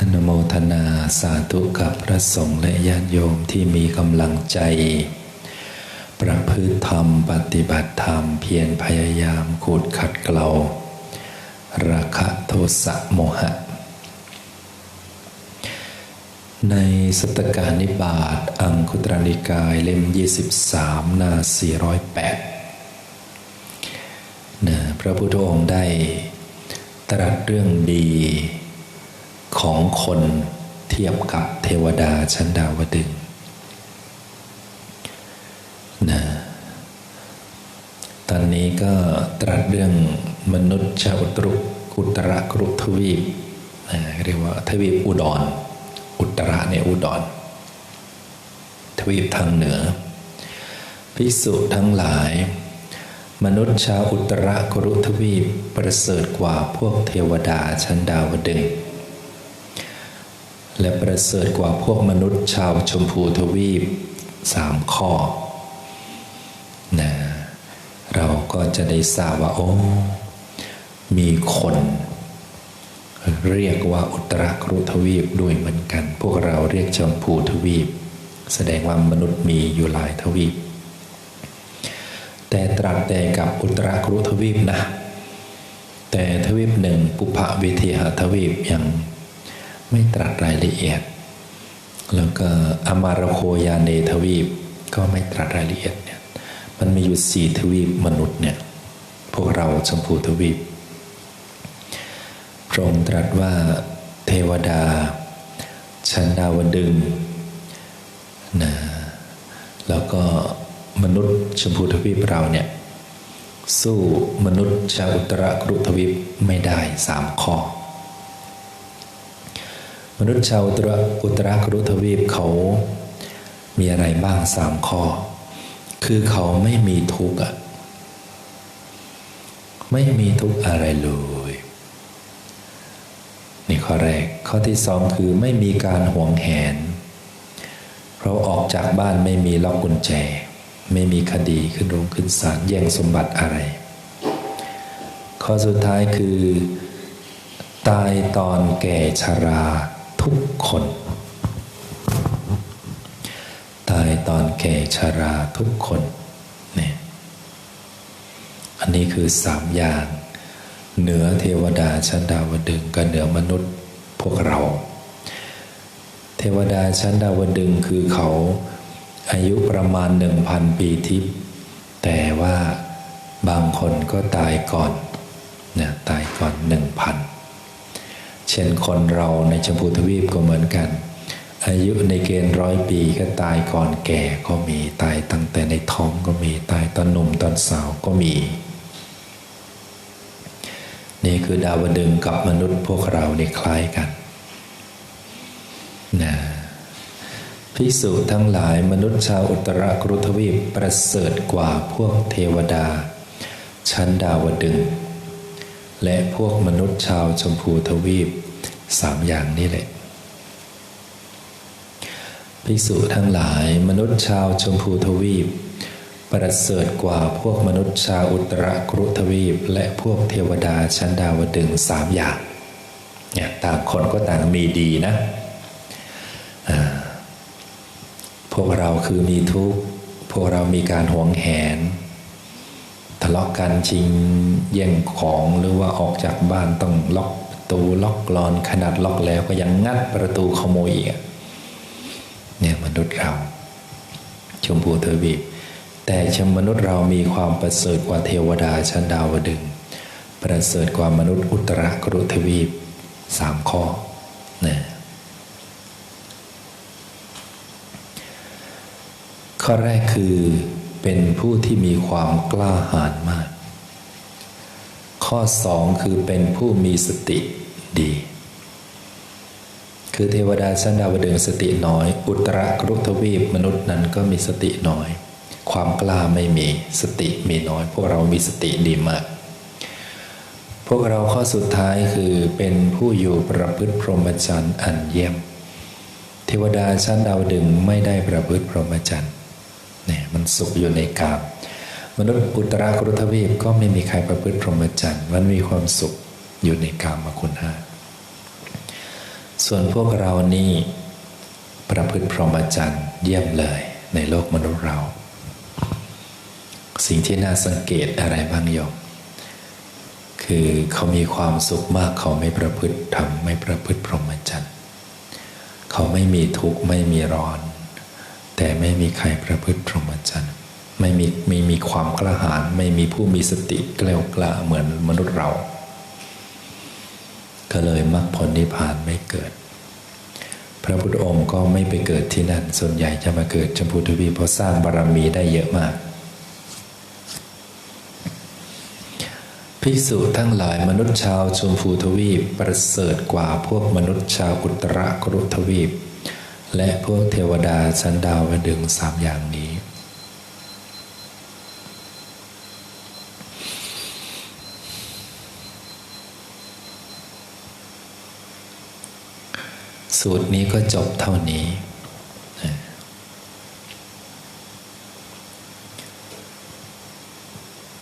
อนุโมทนาสาธุกับพระสงฆ์และญาติโยมที่มีกำลังใจ ประพฤติธรรมปฏิบัติธรรมเพียรพยายามขูดขัดเกลาราคะโทสะโมหะ ในสตการนิบาตอังคุตรนิกายเล่ม 23 หน้า 408นะพระพุทธองค์ได้ตรัสเรื่องดี ของคนเทียบกับเทวดาชั้นดาวดึงนะตอนนี้ก็ตรัสเรื่องมนุษย์ชาวตรุอุตรกรุทวีปนะเรียกว่าทวีปอุดร อุตระในอุดร ทวีปทางเหนือ พิสุทั้งหลาย มนุษย์ชาวอุตรกรุทวีปประเสริฐกว่าพวกเทวดาชั้นดาวดึงส์ และประเสริฐกว่าพวกมนุษย์ชาวชมพูทวีปสามข้อนะเราก็จะได้ทราบว่าโอ้มีคน เรียกว่าอุตรากรุทวีปด้วยเหมือนกัน พวกเราเรียกชมพูทวีป แสดงว่ามนุษย์มีอยู่หลายทวีป แต่ตรัสแต่กับอุตรากรุทวีปนะ แต่ทวีปหนึ่งปุพเวทีหทวีปยัง ไม่ตรัสรายละเอียด แล้วก็อมารโคยาเนทวีป ก็ไม่ตรัสรายละเอียดเนี่ยมันมีอยู่สี่ทวีปมนุษย์เนี่ยพวกเราชมพูทวีปพระองค์ตรัสว่าเทวดาชั้นดาวดึงนะแล้วก็มนุษย์ชมพูทวีปเราเนี่ยสู้มนุษย์ชาวอุตรกรุทวีปไม่ได้สามข้อ มนุษย์ชาวอุตรอุตรากรุทวีปเขามีอะไรบ้างสามข้อ คือเขาไม่มีทุกข์ไม่มีทุกข์อะไรเลยนี่ข้อแรก ข้อที่สองคือไม่มีการห่วงแหน เราออกจากบ้านไม่มีล็อกกุญแจ ไม่มีคดีขึ้นโรงขึ้นศาลแย่งสมบัติอะไร ข้อสุดท้ายคือ ตายตอนแก่ชรา ทุกคน ตายตอนแก่ชาราทุกคนเนี่ยอันนี้คือสามอย่าง เหนือเทวดาชั้นดาวดึงกับเหนือมนุษย์พวกเรา เทวดาชั้นดาวดึงคือเขาอายุประมาณหนึ่งพันปีทิพย์แต่ว่าบางคนก็ตายก่อนเนี่ยตายก่อนหนึ่งพัน เช่นคนเราในชมพูทวีปก็เหมือนกัน อายุในเกณฑ์ร้อยปีก็ตายก่อนแก่ก็มีตายตั้งแต่ในท้องก็มีตายตอนหนุ่มตอนสาวก็มี นี่คือดาวดึงกับมนุษย์พวกเราเนี่คล้ายกันนะพิสูจทั้งหลายมนุษย์ชาวอุตรกรุทวีปประเสริฐกว่าพวกเทวดา ชั้นดาวดึง และพวกมนุษย์ชาวชมพูทวีปสามอย่างนี้แหละภิกษุทั้งหลายมนุษย์ชาวชมพูทวีป ประเสริฐกว่าพวกมนุษย์ชาวอุตรกรุทวีป และพวกเทวดาชั้นดาวดึงสามอย่างเนี่ยต่างคนก็ต่างมีดีนะพวกเราคือมีทุกข์ พวกเรามีการหวงแหน ทะเลาะกันชิงแย่งของหรือว่าออกจากบ้านต้องล็อกประตูล็อกกรอนขนาดล็อกแล้วก็ยังงัดประตูขโมยอีกเนี่ยมนุษย์เราชมพูเทวีปแต่ชมนุษย์เรามีความประเสริฐกว่าเทวดาชั้นดาวดึง ประเสริฐกว่ามนุษย์อุตรกรุทวีปสามข้อนะข้อแรกคือ เป็นผู้ที่มีความกล้าหาญมาก ข้อสองคือเป็นผู้มีสติดี คือเทวดาชั้นดาวดึงสติน้อย อุตรกรุทวีปมนุษย์นั้นก็มีสติน้อย ความกล้าไม่มีสติมีน้อย พวกเรามีสติดีมาก พวกเราข้อสุดท้ายคือเป็นผู้อยู่ประพฤติพรหมจรรย์อันเยี่ยม เทวดาชั้นดาวดึงไม่ได้ประพฤติพรหมจรรย์ เนี่ยมันสุขอยู่ในกามมนุษย์อุตรากรุทวีปก็ไม่มีใครประพฤติพรหมจรรย์มันมีความสุขอยู่ในกามมาคุณห้าส่วนพวกเรานี่ประพฤติพรหมจรรย์เยี่ยมเลยในโลกมนุษย์เรา สิ่งที่น่าสังเกตอะไรบ้างย่างคือเขามีความสุขมากเขาไม่ประพฤติทำไม่ประพฤติพรหมจรรย์เขาไม่มีทุกข์ไม่มีร้อน แต่ไม่มีใครประพฤติพรหมจรรย์ไม่มีไม่มีความกล้าหาญไม่มีผู้มีสติแกล้วกล้าเหมือนมนุษย์เรา ก็เลยมรรคผลนิพพานไม่เกิด พระพุทธองค์ก็ไม่ไปเกิดที่นั่น ส่วนใหญ่จะมาเกิดจมพูทวีเพราะสร้างบารรมีได้เยอะมาก ภิกษุทั้งหลายมนุษย์ชาวชมพูทวีปประเสริฐกว่าพวกมนุษย์ชาวอุตรกรุทวีป และพวกเทวดาชั้นดาวดึงสามอย่างนี้ สูตรนี้ก็จบเท่านี้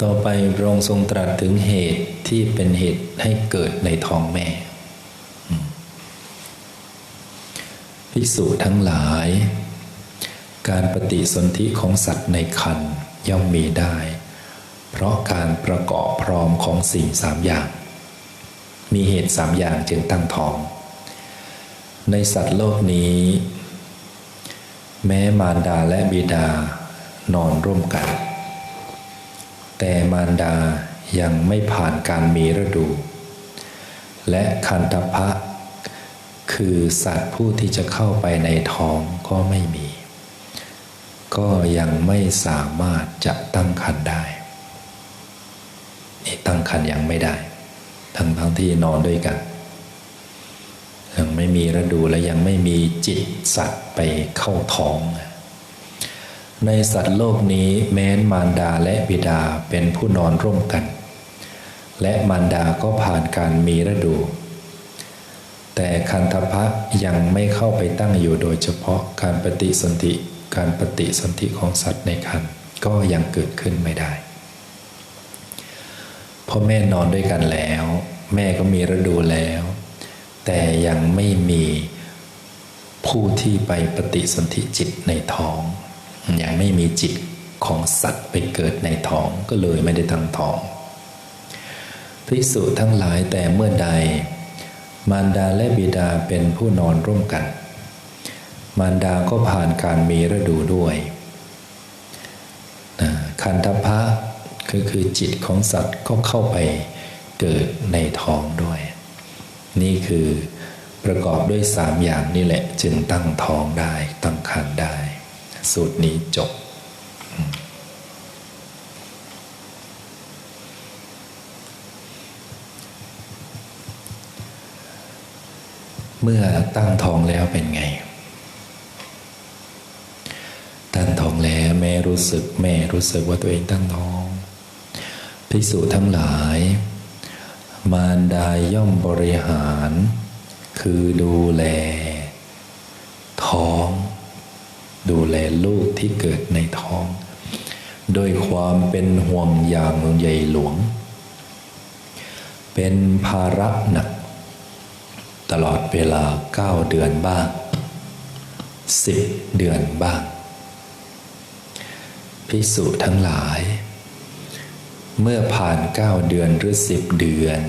ต่อไปพระองค์ทรงตรัสถึงเหตุที่เป็นเหตุให้เกิดในท้องแม่ ภิกษุทั้งหลาย การปฏิสนธิของสัตว์ในคันย่อมมีได้ เพราะการประกอบพร้อมของสิ่งสามอย่าง มีเหตุสามอย่างจึงตั้งท้อง ในสัตว์โลกนี้ แม้มารดาและบิดานอนร่วมกัน แต่มารดายังไม่ผ่านการมีฤดู และคันธพะ คือสัตว์ผู้ที่จะเข้าไปในท้องก็ไม่มี ก็ยังไม่สามารถจะตั้งคันได้นี่ตั้งคันยังไม่ได้ ทั้งทั้งที่นอนด้วยกัน ยังไม่มีฤดูและยังไม่มีจิตสัตว์ไปเข้าท้อง ในสัตว์โลกนี้แม้นมารดาและบิดาเป็นผู้นอนร่วมกัน และมารดาก็ผ่านการมีฤดู แต่คันธพะยังไม่เข้าไปตั้งอยู่โดยเฉพาะการปฏิสนธิการปฏิสนธิของสัตว์ในคันก็ยังเกิดขึ้นไม่ได้พ่อแม่นอนด้วยกันแล้ว แม่ก็มีฤดูแล้ว แต่ยังไม่มีผู้ที่ไปปฏิสนธิจิตในท้อง ยังไม่มีจิตของสัตว์ไปเกิดในท้องก็เลยไม่ได้ทั้งท้องภิกษุทั้งหลายแต่เมื่อใด มารดาและบิดาเป็นผู้นอนร่วมกัน มารดาก็ผ่านการมีฤดูด้วยคันธพะคือคือจิตของสัตว์ก็เข้าไปเกิดในท้องด้วย นี่คือประกอบด้วยสามอย่างนี่แหละ จึงตั้งท้องได้ตั้งคันได้ สูตรนี้จบ เมื่อตั้งท้องแล้วเป็นไง ตั้งท้องแล้วแม่รู้สึกแม่รู้สึกว่าตัวเองตั้งท้องพิสูจทั้งหลาย มารดาย่อมบริหาร คือดูแล ท้อง ดูแลลูกที่เกิดในท้องโดยความเป็นห่วงอย่างใหญ่หลวง เป็นภาระหนัก ตลอดเวลาเก้าเดือนบ้างสิบเดือนบ้าง พิสูจทั้งหลาย เมื่อผ่านเก้าเดือนหรือสิบเดือน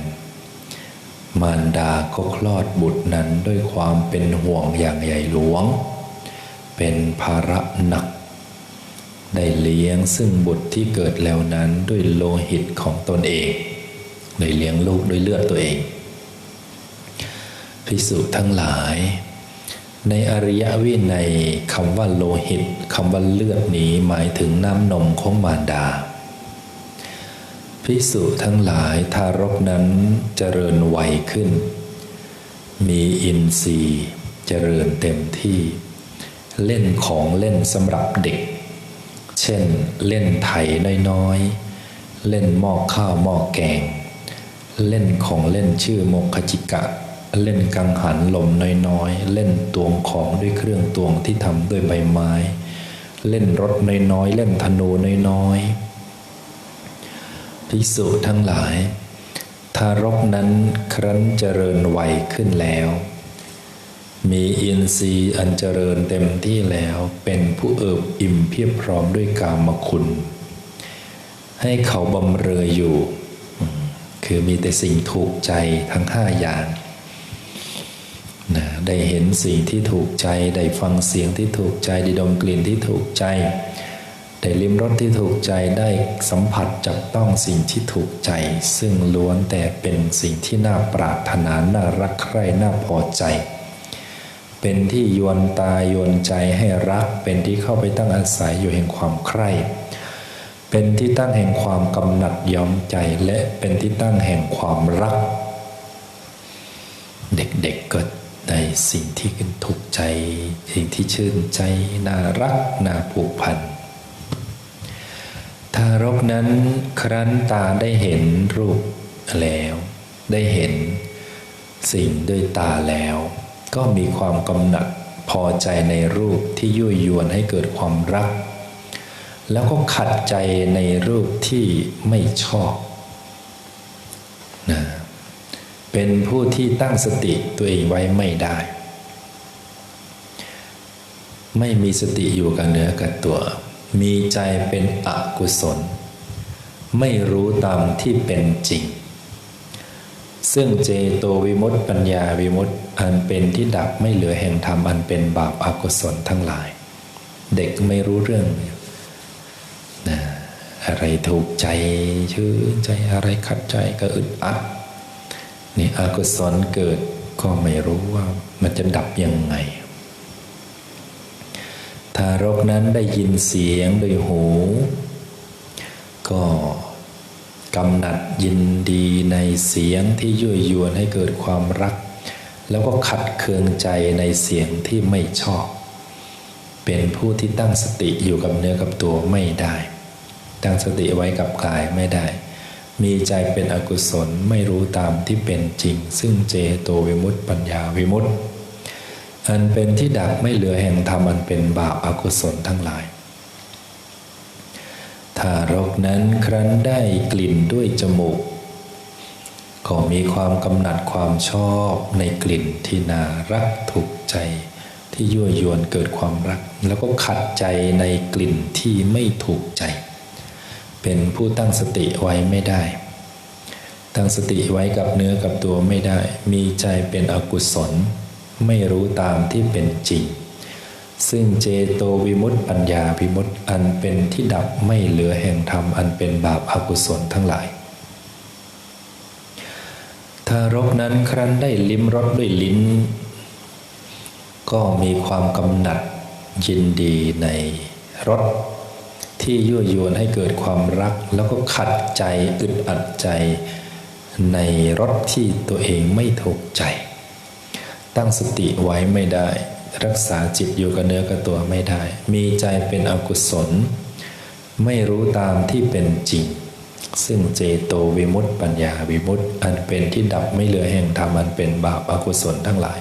มารดาก็คลอดบุตรนั้นด้วยความเป็นห่วงอย่างใหญ่หลวง เป็นภาระหนัก ได้เลี้ยงซึ่งบุตรที่เกิดแล้วนั้นด้วยโลหิตของตนเองได้เลี้ยงลูกด้วยเลือดตัวเอง พิสุทั้งหลาย ในอริยวินัยคำว่าโลหิตคำว่าเลือดนี้หมายถึงน้ำนมของมารดาพิสุทั้งหลายทารกนั้นเจริญวัยขึ้น มีอินทรีย์เจริญเต็มที่ เล่นของเล่นสำหรับเด็ก เช่น เล่นไถน้อยๆ เล่นหม้อข้าวหม้อแกง เล่นของเล่นชื่อโมคจิกะ เล่นกังหันลมน้อยๆ เล่นตวงของด้วยเครื่องตวงที่ทำด้วยใบไม้ เล่นรถน้อยๆ เล่นธนูน้อยๆพิสูจทั้งหลาย ทารกนั้นครั้นเจริญวัยขึ้นแล้ว มีอินทรีย์อันเจริญเต็มที่แล้วเป็นผู้เอิบอิ่มเพียบพร้อมด้วยกามคุณ ให้เขาบำเรออยู่ คือมีแต่สิ่งถูกใจทั้งห้าอย่าง ได้เห็นสิ่งที่ถูกใจ ได้ฟังเสียงที่ถูกใจ ได้ดมกลิ่นที่ถูกใจ ได้ลิ้มรสที่ถูกใจ ได้สัมผัสจับต้องสิ่งที่ถูกใจ ซึ่งล้วนแต่เป็นสิ่งที่น่าปรารถนา น่ารักใคร่ น่าพอใจ เป็นที่ยวนตายวนใจให้รัก เป็นที่เข้าไปตั้งอาศัยอยู่แห่งความใคร่ เป็นที่ตั้งแห่งความกำหนัดย้อมใจ และเป็นที่ตั้งแห่งความรักเด็กๆก็ ในสิ่งที่ถูกใจ สิ่งที่ชื่นใจน่ารักน่าผูกพันทารกนั้นครั้นตาได้เห็นรูปแล้ว ได้เห็นสิ่งด้วยตาแล้ว ก็มีความกำหนัดพอใจในรูปที่ยั่วยวนให้เกิดความรัก แล้วก็ขัดใจในรูปที่ไม่ชอบนะ เป็นผู้ที่ตั้งสติตัวเองไว้ไม่ได้ ไม่มีสติอยู่กับเนื้อกับตัว มีใจเป็นอกุศล ไม่รู้ตามที่เป็นจริง ซึ่งเจโตวิมุตติปัญญาวิมุตติอันเป็นที่ดับไม่เหลือแห่งธรรมอันเป็นบาปอากุศลทั้งหลาย เด็กไม่รู้เรื่องนะอะไรถูกใจชื่นใจอะไรขัดใจก็อึดอัด นี่อกุศลเกิดก็ไม่รู้ว่ามันจะดับยังไง ทารกนั้นได้ยินเสียงโดยหู ก็กำหนัดยินดีในเสียงที่ยั่วยวนให้เกิดความรัก แล้วก็ขัดเคืองใจในเสียงที่ไม่ชอบ เป็นผู้ที่ตั้งสติอยู่กับเนื้อกับตัวไม่ได้ ตั้งสติไว้กับกายไม่ได้ มีใจเป็นอกุศลไม่รู้ตามที่เป็นจริง ซึ่งเจโตวิมุตติปัญญาวิมุตติ อันเป็นที่ดับไม่เหลือแห่งธรรมอันเป็นบาปอากุศลทั้งหลาย ทารกนั้นครั้นได้กลิ่นด้วยจมูก ก็มีความกำหนัดความชอบในกลิ่นที่น่ารักถูกใจ ที่ยั่วยวนเกิดความรัก แล้วก็ขัดใจในกลิ่นที่ไม่ถูกใจ เป็นผู้ตั้งสติไว้ไม่ได้ ตั้งสติไว้กับเนื้อกับตัวไม่ได้ มีใจเป็นอกุศล ไม่รู้ตามที่เป็นจริง ซึ่งเจโตวิมุตติปัญญาวิมุตติอันเป็นที่ดับไม่เหลือแห่งธรรมอันเป็นบาปอากุศลทั้งหลายทารกนั้นครั้นได้ลิ้มรสด้วยลิ้น ก็มีความกำหนัดยินดีในรส ที่ยั่วยวนให้เกิดความรัก แล้วก็ขัดใจอึดอัดใจในรถที่ตัวเองไม่ถูกใจ ตั้งสติไว้ไม่ได้ รักษาจิตอยู่กับเนื้อกับตัวไม่ได้ มีใจเป็นอกุศล ไม่รู้ตามที่เป็นจริง ซึ่งเจโตวิมุตติปัญญาวิมุตติอันเป็นที่ดับไม่เหลือแห่งธรรมอันเป็นบาปอากุศลทั้งหลาย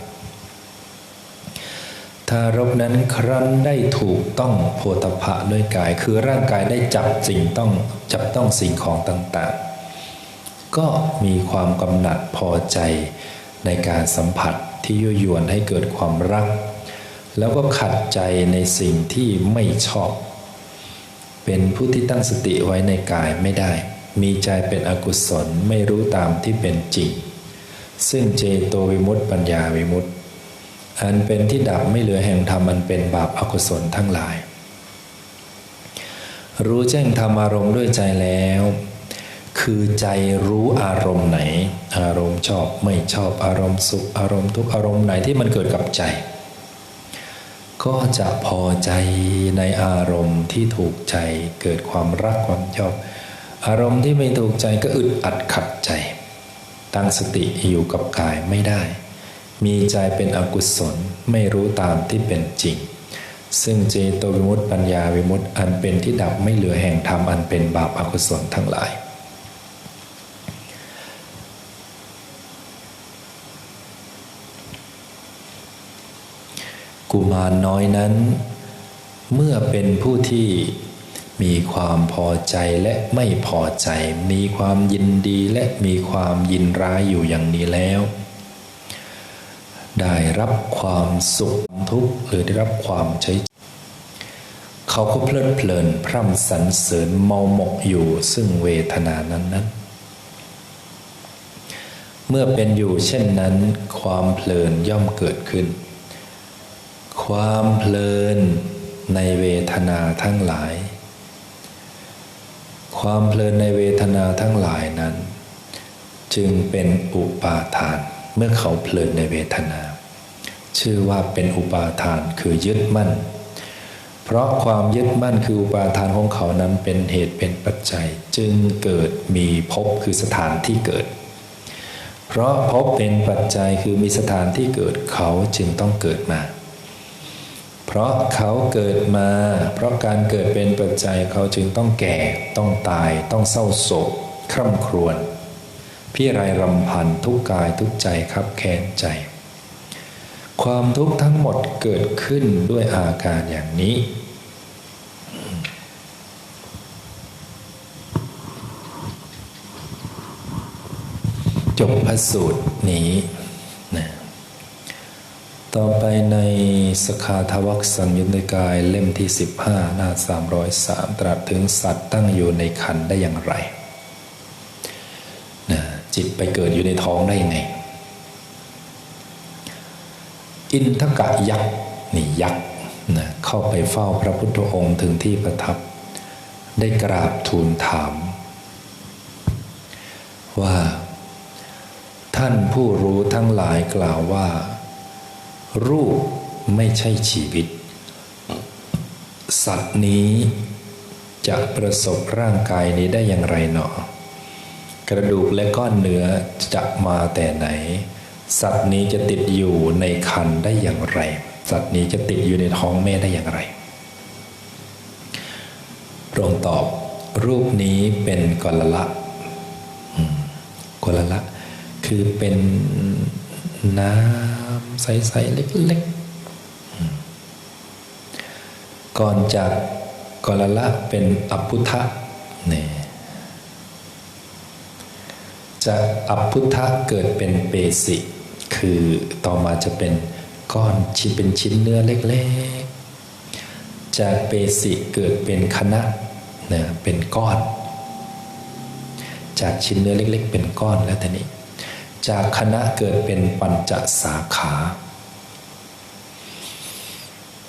ารกนั้นครั้นได้ถูกต้องโพธพะด้วยกาย คือร่างกายได้จับสิ่งต้องจับต้องสิ่งของต่างๆ ก็มีความกำหนัดพอใจในการสัมผัสที่ยั่วยวนให้เกิดความรัก แล้วก็ขัดใจในสิ่งที่ไม่ชอบ เป็นผู้ที่ตั้งสติไว้ในกายไม่ได้ มีใจเป็นอกุศลไม่รู้ตามที่เป็นจริง ซึ่งเจโตวิมุตติปัญญาวิมุตติ อันเป็นที่ดับไม่เหลือแห่งธรรมมันเป็นบาปอกุศลทั้งหลาย รู้แจ้งธรรมอารมณ์ด้วยใจแล้ว คือใจรู้อารมณ์ไหน อารมณ์ชอบไม่ชอบอารมณ์สุขอารมณ์ทุกอารมณ์ไหนที่มันเกิดกับใจ ก็จะพอใจในอารมณ์ที่ถูกใจเกิดความรักความชอบ อารมณ์ที่ไม่ถูกใจก็อึดอัดขัดใจ ตั้งสติอยู่กับกายไม่ได้ มีใจเป็นอกุศลไม่รู้ตามที่เป็นจริง ซึ่งเจโตวิมุตติปัญญาวิมุตติอันเป็นที่ดับไม่เหลือแห่งธรรมอันเป็นบาปอากุศลทั้งหลาย กุมารน้อยนั้น เมื่อเป็นผู้ที่มีความพอใจและไม่พอใจ มีความยินดีและมีความยินร้ายอยู่อย่างนี้แล้ว ได้รับความสุขทุกข์หรือได้รับความใช้ เขาก็เพลิดเพลินพร่ำสรรเสริญเมาหมกอยู่ซึ่งเวทนานั้นนั้น เมื่อเป็นอยู่เช่นนั้น ความเพลินย่อมเกิดขึ้น ความเพลินในเวทนาทั้งหลาย ความเพลินในเวทนาทั้งหลายนั้น จึงเป็นอุปาทาน เมื่อเขาเพลินในเวทนา ชื่อว่าเป็นอุปาทานคือยึดมั่น เพราะความยึดมั่นคืออุปาทานของเขานั้นเป็นเหตุเป็นปัจจัย จึงเกิดมีภพคือสถานที่เกิด เพราะภพเป็นปัจจัยคือมีสถานที่เกิดเขาจึงต้องเกิดมา เพราะเขาเกิดมา เพราะการเกิดเป็นปัจจัยเขาจึงต้องแก่ ต้องตาย ต้องเศร้าโศกคร่ำครวญ พี่ไรรำพันทุกกายทุกใจครับแค้นใจ ความทุกข์ทั้งหมดเกิดขึ้นด้วยอาการอย่างนี้ จบพระสูตรนี้นะต่อไปในสคาทวักสังยุตในกายเล่มที่ 15 หน้า 303 ตรัสถึงสัตว์ตั้งอยู่ในคันได้อย่างไร จิตไปเกิดอยู่ในท้องได้ยังไง อินทกะยักษ์นี่ยักษ์นะเข้าไปเฝ้าพระพุทธองค์ถึงที่ประทับ ได้กราบทูลถาม ว่า ท่านผู้รู้ทั้งหลายกล่าวว่า รูปไม่ใช่ชีวิต สัตว์นี้จะประสบร่างกายนี้ได้อย่างไรหนอ กระดูกและก้อนเนื้อจะมาแต่ไหน สัตว์นี้จะติดอยู่ในคันได้อย่างไร สัตว์นี้จะติดอยู่ในท้องแม่ได้อย่างไรพระองค์ตอบรูปนี้เป็นกลละกลละ คือเป็นน้ำใส ๆ เล็ก ๆ ก่อนจากกรละเป็นอพุทธะเนี่ย จากอพุทธะเกิดเป็นเปสิคือต่อมาจะเป็นก้อนชิ้นเป็นชิ้นเนื้อเล็กๆ จากเปสิเกิดเป็นคณะเนี่ยเป็นก้อน จากชิ้นเนื้อเล็ก ๆ เป็นก้อนแล้วทีนี้ จากคณะเกิดเป็นปัญจสาขา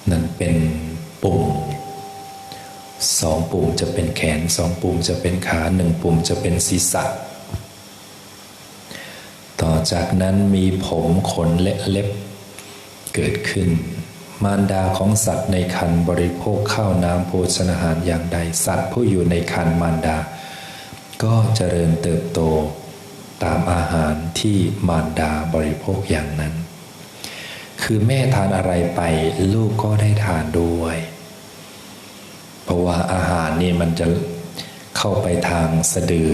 นั่นเป็นปุ่มสองปุ่มจะเป็นแขนสองปุ่มจะเป็นขาหนึ่งปุ่มจะเป็นศีรษะ ต่อจากนั้นมีผมขนและเล็บ เกิดขึ้น มารดาของสัตว์ในคันบริโภคข้าวน้ำโภชนาหารอย่างใด สัตว์ผู้อยู่ในคันมารดา ก็เจริญเติบโตตามอาหารที่มารดาบริโภคอย่างนั้น คือแม่ทานอะไรไปลูกก็ได้ทานด้วย เพราะว่าอาหารนี่มันจะเข้าไปทางสะดือ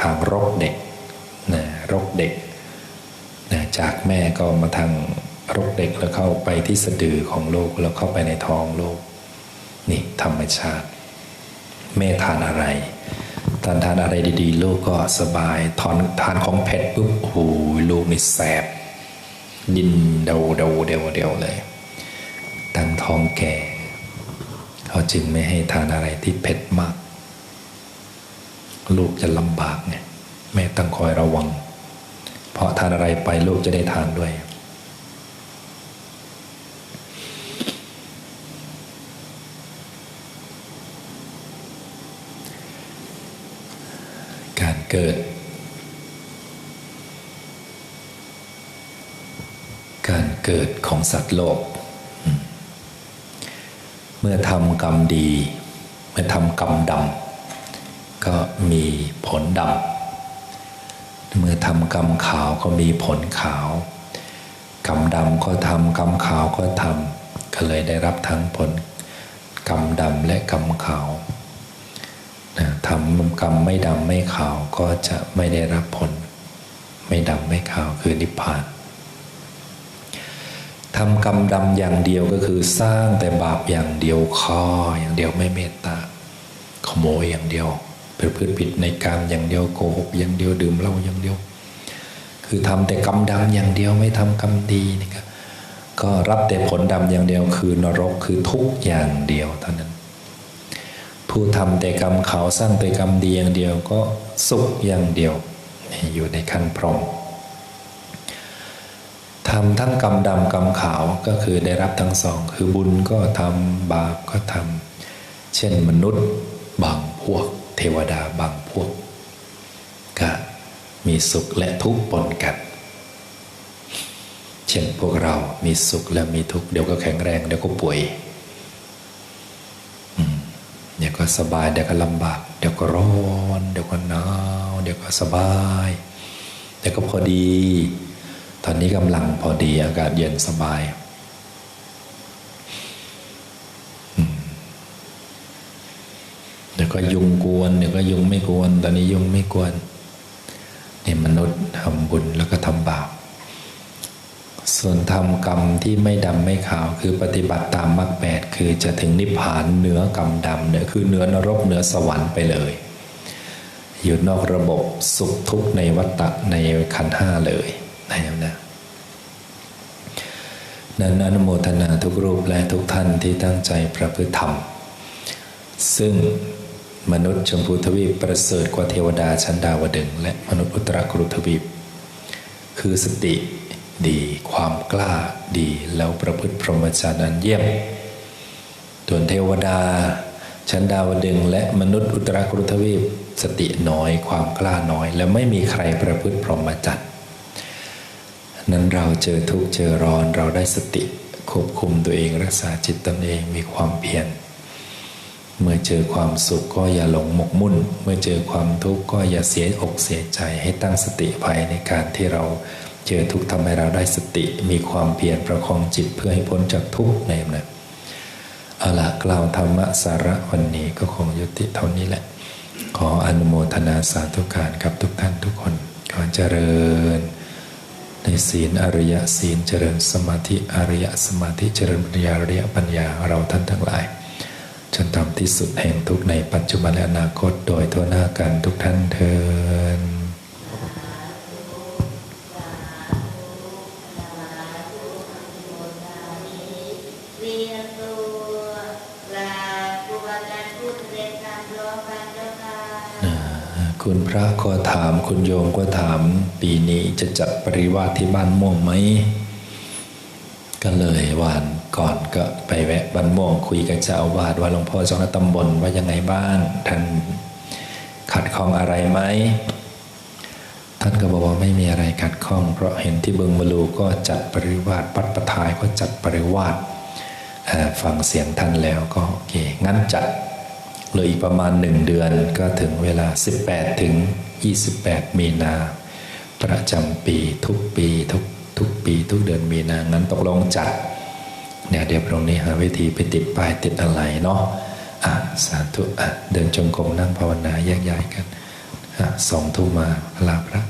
ทางรกเด็ก รกเด็กนะจากแม่ก็มาทางรกเด็กแล้วเข้าไปที่สะดือของลูกแล้วเข้าไปในท้องลูกนี่ธรรมชาติ แม่ทานอะไรทานทานอะไรดีๆ ลูกก็สบายทอนทานของเผ็ดปุ๊บโอ้โหลูกนี่แสบ ดินเดาเดาเดาเดาเลยตั้งท้องแก่ เขาจึงไม่ให้ทานอะไรที่เผ็ดมาก ลูกจะลำบากไงแม่ต้องคอยระวัง เพราะทานอะไรไปลูกจะได้ทานด้วย การเกิด การเกิดของสัตว์โลก เมื่อทำกรรมดี เมื่อทำกรรมดำก็มีผลดำ มื่อทำกรรมขาวก็มีผลขาว กรรมดำก็ทำกรรมขาวก็ทำก็เลยได้รับทั้งผล กรรมดำและกรรมขาวทำกรรมไม่ดำไม่ขาวก็จะไม่ได้รับผล ไม่ดำไม่ขาวคือนิพพานทำกรรมดำอย่างเดียวก็คือสร้างแต่บาปอย่างเดียวข้ออย่างเดียวไม่เมตตาขโมยอย่างเดียว เพื่อพืชผิดในการอย่างเดียวโกหกอย่างเดียวดื่มเหล้าอย่างเดียว คือทำแต่กรรมดำอย่างเดียวไม่ทำกรรมดีนี่ก็ก็รับแต่ผลดำอย่างเดียวคือนรกคือทุกอย่างเดียวเท่านั้น ผู้ทำแต่กรรมขาวสร้างแต่กรรมดีอย่างเดียวก็สุขอย่างเดียวอยู่ในขั้นพรหมทำทั้งกรรมดำกรรมขาวก็คือได้รับทั้งสอง คือบุญก็ทำบาปก็ทำเช่นมนุษย์บางพวก ทวดาบางพวก ก็มีสุขและทุกข์ปนกัน เช่นพวกเรามีสุขและมีทุกข์เดี๋ยวก็แข็งแรงเดี๋ยวก็ป่วยเดี๋ยวก็สบายเดี๋ยวก็ลำบาก เดี๋ยวก็ร้อนเดี๋ยวก็หนาวเดี๋ยวก็สบายเดี๋ยวก็พอดี ตอนนี้กำลังพอดีอากาศเย็นสบายอืมเดี๋ยว ก็ยุงกวนเดี๋ยวก็ยุงไม่กวน ตอนนี้ยุงไม่กวนนี่มนุษย์ทำบุญแล้วก็ทำบาปส่วนทำกรรมที่ไม่ดำไม่ขาวคือปฏิบัติตามมรรคแปดคือจะถึงนิพพานเหนือกรรมดำเนี่ยคือเหนือนรกเหนือสวรรค์ไปเลย อยู่นอกระบบสุขทุกข์ในวัฏฏะในขันห้าเลยนะครับนะนั้นอนุโมทนาทุกรูปและทุกท่านที่ตั้งใจประพฤติธรรม ซึ่ง มนุษย์ชมพูทวีปประเสริฐกว่าเทวดาชั้นดาวดึง และมนุษย์อุตรากรุทวีป คือสติดี ความกล้าดีแล้วประพฤติพรหมจรรย์อันเยี่ยมส่วนเทวดา ชั้นดาวดึง และมนุษย์อุตรากรุทวีป สติน้อย ความกล้าน้อย และไม่มีใครประพฤติพรหมจรรย์นั้นเราเจอทุกข์เจอร้อนเราได้สติควบคุมตัวเองรักษาจิตตนเองมีความเพียร เมื่อเจอความสุขก็อย่าหลงหมกมุ่น เมื่อเจอความทุกข์ก็อย่าเสียอกเสียใจให้ตั้งสติภายในการที่เราเจอทุกข์ทำให้เราได้สติมีความเพียรประคองจิตเพื่อให้พ้นจากทุกข์ในนะเอาละกล่าวธรรมสาระวันนี้ก็คงยุติเท่านี้แหละ ขออนุโมทนาสาธุการกับทุกท่านทุกคน ขอเจริญ ในศีลอริยศีลเจริญสมาธิอริยสมาธิเจริญปัญญาอริยปัญญาเราท่านทั้งหลาย จนทำที่สุดแห่งทุกในปัจจุบันและอนาคตโดยทั่วหน้ากันทุกท่านเทินเรียนตัวลาครูบาอาจารย์พูดเรียนตามร้องกันเจ้าค่ะคุณพระก็ถามคุณโยมก็ถาม ปีนี้จะจัดปริวาสที่บ้านม่วงไหม ก็เลยวันก่อนก็ไปแวะบ้านม่วงคุยกับเจ้าอาวาสว่าหลวงพ่อเจ้าหน้าตำบลว่ายังไงบ้าง ท่านขัดข้องอะไรไหมท่านก็บอกว่าไม่มีอะไรขัดข้อง เพราะเห็นที่เบิงมลูก็จัดปริวาสปัดประทายก็จัดปริวาสฟังเสียงท่านแล้วก็โอเคงั้นจัดเลยอีกประมาณหนึ่งเดือนก็ถึงเวลา 18 ถึง 28 มีนา ประจำปีทุกปีทุก ทุกปีทุกเดือนมีนางั้นตกลงจัดเนี่ยเดี๋ยวตรงนี้หาวิธีไปติดป้ายติดอะไรเนาะอะสาธุอะเดินจงกรมนั่งภาวนาแยกย้ายกันอะสองทุ่มมาลาพระ